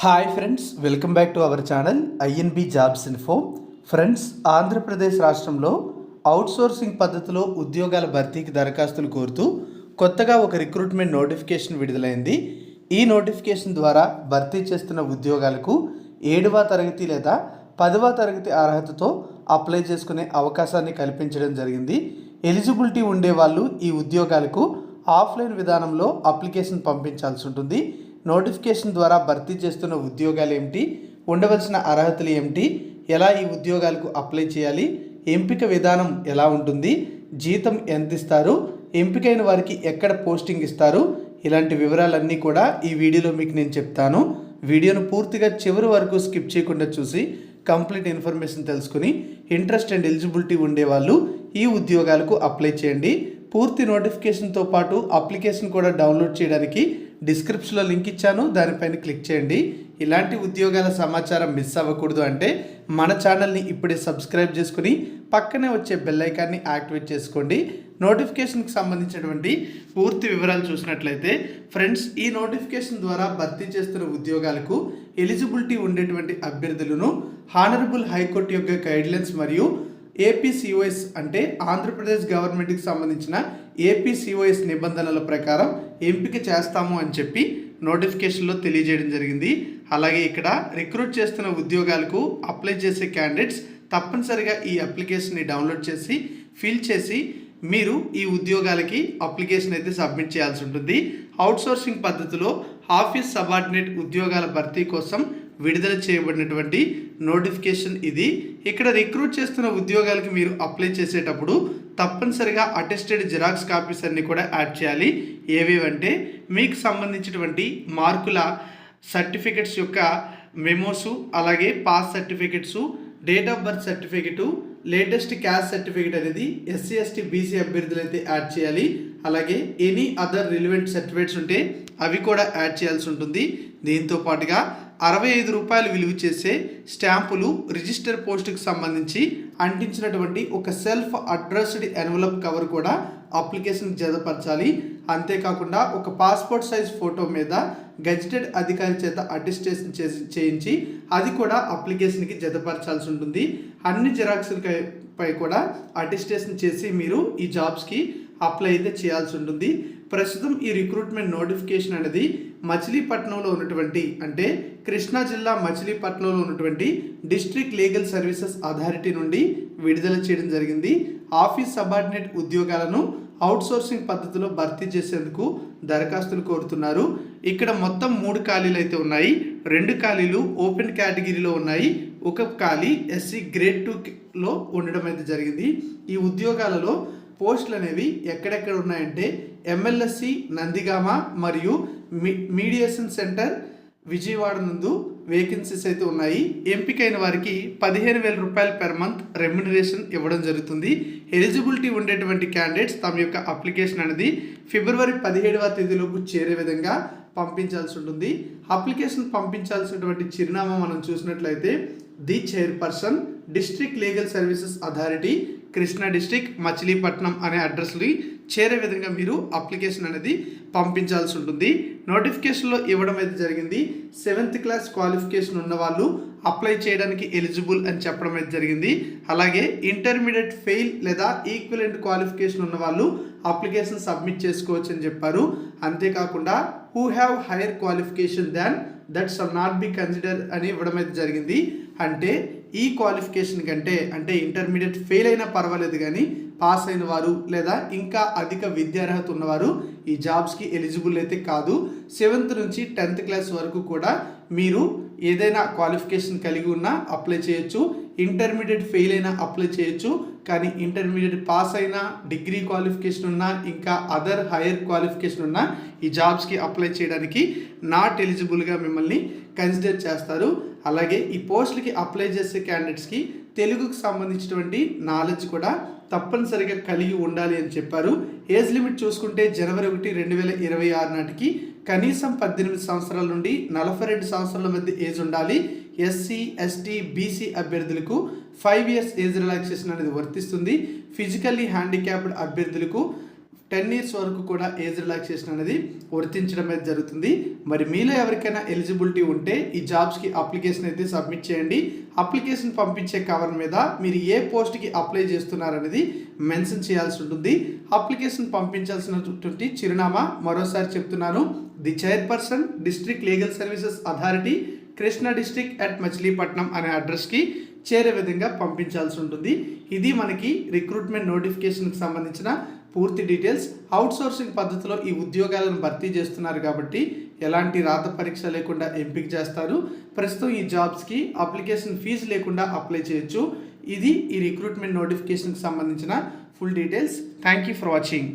Hi friends welcome back to our channel INB jobs info friends Andhra Pradesh రాష్ట్రంలో outsourcing పద్ధతిలో ఉద్యోగాల భర్తీకి దరఖాస్తులు కోరుతూ కొత్తగా ఒక రిక్రూట్మెంట్ నోటిఫికేషన్ విడుదలైంది. ఈ నోటిఫికేషన్ ద్వారా భర్తీ చేస్తున్న ఉద్యోగాలకు ఏడవ తరగతి లేదా పదవ తరగతి అర్హతతో అప్లై చేసుకునే అవకాశాన్ని కల్పించడం జరిగింది. ఎలిజిబిలిటీ ఉండే వాళ్ళు ఈ ఉద్యోగాలకు ఆఫ్లైన్ విధానంలో అప్లికేషన్ పంపించాల్సి ఉంటుంది. నోటిఫికేషన్ ద్వారా భర్తీ చేస్తున్న ఉద్యోగాలు ఏమిటి? ఉండవలసిన అర్హతలు ఏమిటి? ఎలా ఈ ఉద్యోగాలకు అప్లై చేయాలి? ఎంపిక విధానం ఎలా ఉంటుంది? జీతం ఎంత ఇస్తారు? ఎంపికైన వారికి ఎక్కడ పోస్టింగ్ ఇస్తారు? ఇలాంటి వివరాలన్నీ కూడా ఈ వీడియోలో మీకు నేను చెప్తాను. వీడియోను పూర్తిగా చివరి వరకు స్కిప్ చేయకుండా చూసి కంప్లీట్ ఇన్ఫర్మేషన్ తెలుసుకుని ఇంట్రెస్ట్ అండ్ ఎలిజిబిలిటీ ఉండేవాళ్ళు ఈ ఉద్యోగాలకు అప్లై చేయండి. పూర్తి నోటిఫికేషన్తో పాటు అప్లికేషన్ కూడా డౌన్లోడ్ చేయడానికి డిస్క్రిప్షన్లో లింక్ ఇచ్చాను దానిపైన క్లిక్ చేయండి. ఇలాంటి ఉద్యోగాల సమాచారం మిస్ అవ్వకూడదు అంటే మన ఛానల్ని ఇప్పుడే సబ్స్క్రైబ్ చేసుకుని పక్కనే వచ్చే బెల్ ఐకాన్ని యాక్టివేట్ చేసుకోండి. నోటిఫికేషన్కి సంబంధించినటువంటి పూర్తి వివరాలు చూసినట్లయితే ఫ్రెండ్స్ ఈ నోటిఫికేషన్ ద్వారా భర్తీ చేస్తున్న ఉద్యోగాలకు ఎలిజిబిలిటీ ఉండేటువంటి అభ్యర్థులను హానరబుల్ హైకోర్టు యొక్క గైడ్లైన్స్ మరియు ఏపీసీఓఎస్ అంటే ఆంధ్రప్రదేశ్ గవర్నమెంట్కి సంబంధించిన ఏపీసీఓఎస్ నిబంధనల ప్రకారం ఎంపిక చేస్తాము అని చెప్పి నోటిఫికేషన్లో తెలియజేయడం జరిగింది. అలాగే ఇక్కడ రిక్రూట్ చేస్తున్న ఉద్యోగాలకు అప్లై చేసే క్యాండిడేట్స్ తప్పనిసరిగా ఈ అప్లికేషన్ని డౌన్లోడ్ చేసి ఫిల్ చేసి మీరు ఈ ఉద్యోగాలకి అప్లికేషన్ అయితే సబ్మిట్ చేయాల్సి ఉంటుంది. అవుట్సోర్సింగ్ పద్ధతిలో ఆఫీస్ సబార్డినేట్ ఉద్యోగాల భర్తీ కోసం విడుదల చేయబడినటువంటి నోటిఫికేషన్ ఇది. ఇక్కడ రిక్రూట్ చేస్తున్న ఉద్యోగాలకి మీరు అప్లై చేసేటప్పుడు తప్పనిసరిగా అటెస్టెడ్ జిరాక్స్ కాపీస్ అన్నీ కూడా యాడ్ చేయాలి. ఏవేవంటే మీకు సంబంధించినటువంటి మార్కుల సర్టిఫికెట్స్ యొక్క మెమోసు అలాగే pass certificates date of birth certificate latest caste certificate అనేది ఎస్సీ ఎస్టీ బీసీ అభ్యర్థులు అయితే యాడ్ చేయాలి. అలాగే ఎనీ అదర్ రిలివెంట్ సర్టిఫికేట్స్ ఉంటే అవి కూడా యాడ్ చేయాల్సి ఉంటుంది. దీంతో పాటుగా అరవై ఐదు రూపాయలు విలువ చేసే స్టాంపులు రిజిస్టర్ పోస్టుకు సంబంధించి అంటించినటువంటి ఒక సెల్ఫ్ అడ్రస్డ్ ఎన్వలప్ కవర్ కూడా అప్లికేషన్ జతపరచాలి. అంతేకాకుండా ఒక పాస్పోర్ట్ సైజ్ ఫోటో మీద గెజిటెడ్ అధికారి చేత అటెస్టేషన్ చేసి చేయించి అది కూడా అప్లికేషన్కి జతపరచాల్సి ఉంటుంది. అన్ని జిరాక్స్లపై పై కూడా అటెస్టేషన్ చేసి మీరు ఈ జాబ్స్కి అప్లై అయితే చేయాల్సి ఉంటుంది. ప్రస్తుతం ఈ రిక్రూట్మెంట్ నోటిఫికేషన్ అనేది మచిలీపట్నంలో ఉన్నటువంటి అంటే కృష్ణా జిల్లా మచిలీపట్నంలో ఉన్నటువంటి డిస్ట్రిక్ట్ లీగల్ సర్వీసెస్ అథారిటీ నుండి విడుదల చేయడం జరిగింది. ఆఫీస్ సబార్డినేట్ ఉద్యోగాలను అవుట్సోర్సింగ్ పద్ధతిలో భర్తీ చేసేందుకు దరఖాస్తులు కోరుతున్నారు. ఇక్కడ మొత్తం మూడు ఖాళీలు అయితే ఉన్నాయి. రెండు ఖాళీలు ఓపెన్ కేటగిరీలో ఉన్నాయి. ఒక ఖాళీ ఎస్సీ గ్రేడ్ టూలో ఉండడం అయితే జరిగింది. ఈ ఉద్యోగాలలో పోస్టులు అనేవి ఎక్కడెక్కడ ఉన్నాయంటే ఎంఎల్ఎస్సి నందిగామ మరియు మీ మీడియేషన్ సెంటర్ విజయవాడ నందు వేకెన్సీస్ అయితే ఉన్నాయి. ఎంపికైన వారికి పదిహేను వేల రూపాయలు పెర్ మంత్ రెమ్యునరేషన్ ఇవ్వడం జరుగుతుంది. ఎలిజిబిలిటీ ఉండేటువంటి క్యాండిడేట్స్ తమ యొక్క అప్లికేషన్ అనేది ఫిబ్రవరి పదిహేడవ తేదీలోపు చేరే విధంగా పంపించాల్సి ఉంటుంది. అప్లికేషన్ పంపించాల్సినటువంటి చిరునామా మనం చూసినట్లయితే the chairperson district legal services authority Krishna district Machilipatnam అనే అడ్రస్ని చేరే విధంగా మీరు అప్లికేషన్ అనేది పంపించాల్సి ఉంటుంది. నోటిఫికేషన్లో ఇవ్వడం అయితే జరిగింది. సెవెంత్ క్లాస్ క్వాలిఫికేషన్ ఉన్న వాళ్ళు అప్లై చేయడానికి ఎలిజిబుల్ అని చెప్పడం అయితే జరిగింది. అలాగే ఇంటర్మీడియట్ ఫెయిల్ లేదా ఈక్వలెంట్ క్వాలిఫికేషన్ ఉన్న వాళ్ళు అప్లికేషన్ సబ్మిట్ చేసుకోవచ్చు అని చెప్పారు. అంతేకాకుండా who have higher qualification than that shall not be consider అని ఇవ్వడం అయితే జరిగింది. అంటే ఈ క్వాలిఫికేషన్ కంటే అంటే ఇంటర్మీడియట్ ఫెయిల్ అయినా పర్వాలేదు కానీ పాస్ అయిన వారు లేదా ఇంకా అధిక విద్యార్హత ఉన్నవారు ఈ జాబ్స్కి ఎలిజిబుల్ అయితే కాదు. సెవెంత్ నుంచి టెన్త్ క్లాస్ వరకు కూడా మీరు ఏదైనా క్వాలిఫికేషన్ కలిగి ఉన్నా అప్లై చేయొచ్చు. ఇంటర్మీడియట్ ఫెయిల్ అయినా అప్లై చేయొచ్చు. కానీ ఇంటర్మీడియట్ పాస్ అయినా డిగ్రీ క్వాలిఫికేషన్ ఉన్నా ఇంకా అదర్ హైయర్ క్వాలిఫికేషన్ ఉన్నా ఈ జాబ్స్కి అప్లై చేయడానికి నాట్ ఎలిజిబుల్గా మిమ్మల్ని కన్సిడర్ చేస్తారు. అలాగే ఈ పోస్టులకి అప్లై చేసే క్యాండిడేట్స్కి తెలుగుకు సంబంధించినటువంటి నాలెడ్జ్ కూడా తప్పనిసరిగా కలిగి ఉండాలి అని చెప్పారు. ఏజ్ లిమిట్ చూసుకుంటే జనవరి ఒకటి రెండు వేల ఇరవై ఆరు నాటికి కనీసం పద్దెనిమిది సంవత్సరాల నుండి నలభై రెండు సంవత్సరాల మధ్య ఏజ్ ఉండాలి. ఎస్సీ ఎస్టీ బీసీ అభ్యర్థులకు ఫైవ్ ఇయర్స్ ఏజ్ రిలాక్సేషన్ అనేది వర్తిస్తుంది. ఫిజికల్లీ హ్యాండిక్యాప్డ్ అభ్యర్థులకు టెన్ ఇయర్స్ వరకు కూడా ఏజ్ రిలాక్సేషన్ అనేది వర్తించడం అనేది జరుగుతుంది. మరి మీలో ఎవరికైనా ఎలిజిబిలిటీ ఉంటే ఈ జాబ్స్కి అప్లికేషన్ అయితే సబ్మిట్ చేయండి. అప్లికేషన్ పంపించే కవర్ మీద మీరు ఏ పోస్ట్కి అప్లై చేస్తున్నారనేది మెన్షన్ చేయాల్సి ఉంటుంది. అప్లికేషన్ పంపించాల్సినటువంటి చిరునామా మరోసారి చెప్తున్నాను. The chairperson district legal services authority Krishna district at Machilipatnam అనే అడ్రస్కి చేరే విధంగా పంపించాల్సి ఉంటుంది. ఇది మనకి రిక్రూట్మెంట్ నోటిఫికేషన్కి సంబంధించిన పూర్తి డీటెయిల్స్ అవుట్సోర్సింగ్ పద్ధతిలో ఈ ఉద్యోగాలను భర్తీ చేస్తున్నారు కాబట్టి ఎలాంటి రాత పరీక్ష లేకుండా ఎంపిక చేస్తారు. ప్రస్తుతం ఈ జాబ్స్కి అప్లికేషన్ ఫీజు లేకుండా అప్లై చేయొచ్చు. ఇది ఈ రిక్రూట్మెంట్ నోటిఫికేషన్కి సంబంధించిన full details thank you for watching